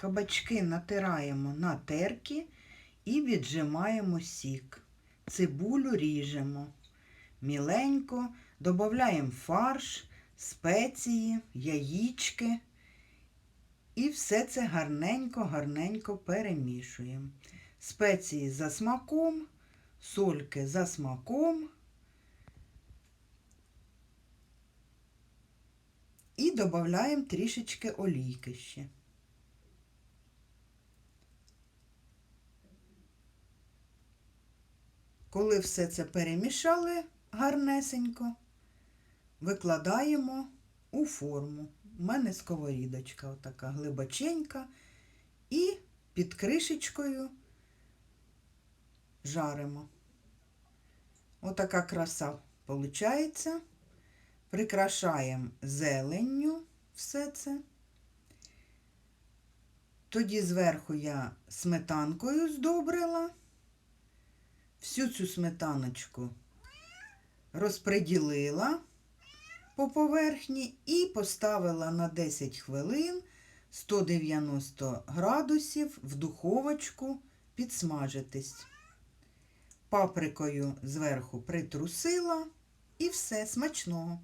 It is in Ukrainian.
Кабачки натираємо на терки і віджимаємо сік. Цибулю ріжемо. Міленько додаємо фарш, спеції, яєчки. І все це гарненько-гарненько перемішуємо. Спеції за смаком, сольки за смаком. І додаємо трішечки олійки ще. Коли все це перемішали гарнесенько, викладаємо у форму. У мене сковорідочка отака глибоченька. І під кришечкою жаримо. Отака краса виходить. Прикрашаємо зеленню все це. Тоді зверху я сметанкою здобрила. Всю цю сметаночку розпреділила по поверхні і поставила на 10 хвилин 190 градусів в духовочку підсмажитись. Паприкою зверху притрусила і все смачного.